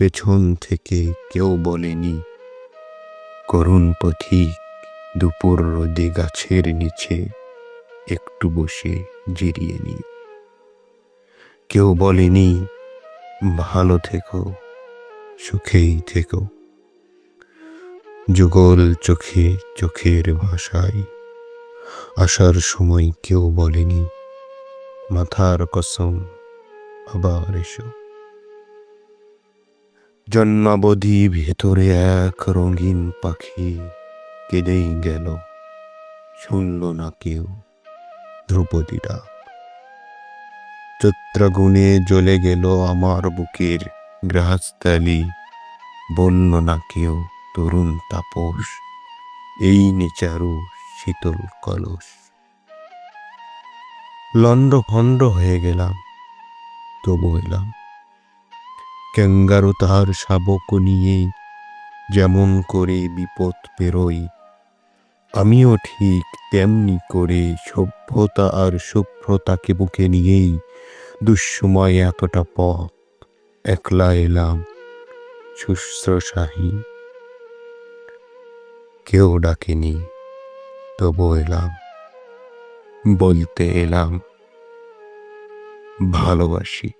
পেছন থেকে কেউ বলেনি, করুণ পথিক, দুপুর রোদে গাছের নিচে একটু বসে জিরিয়ে নি। কেউ বলেনি, ভালো থেকো, সুখেই থেকো। যুগল চোখে চোখের ভাষায় আসার সময় কেউ বলেনি, মাথার কসম, আবার এসো। জন্মাবধি ভেতরে এক রঙিন পাখি কেঁদেই গেল। শুনল না কেউ ধ্রুপদীরা চৈত্রাগুণে জ্বলে গেল আমার বুকের গ্রাহস্থালি বলল না কেউ, তরুণ তাপস, এই নেচারু শীতল কলস। লন্ড ভণ্ড হয়ে গেলাম, তবু এলাম। ক্যাঙ্গারু তাহার শাবক নিয়ে যেমন করে বিপদ পেরোই আমিও ঠিক তেমনি করে সভ্যতা আর সভ্যতাকে বুকে নিয়েই দুঃসময় এতটা পথ একলা এলাম, শুশ্রূষাহীন। কেউ ডাকেনি, তবু এলাম, বলতে এলাম, ভালোবাসি।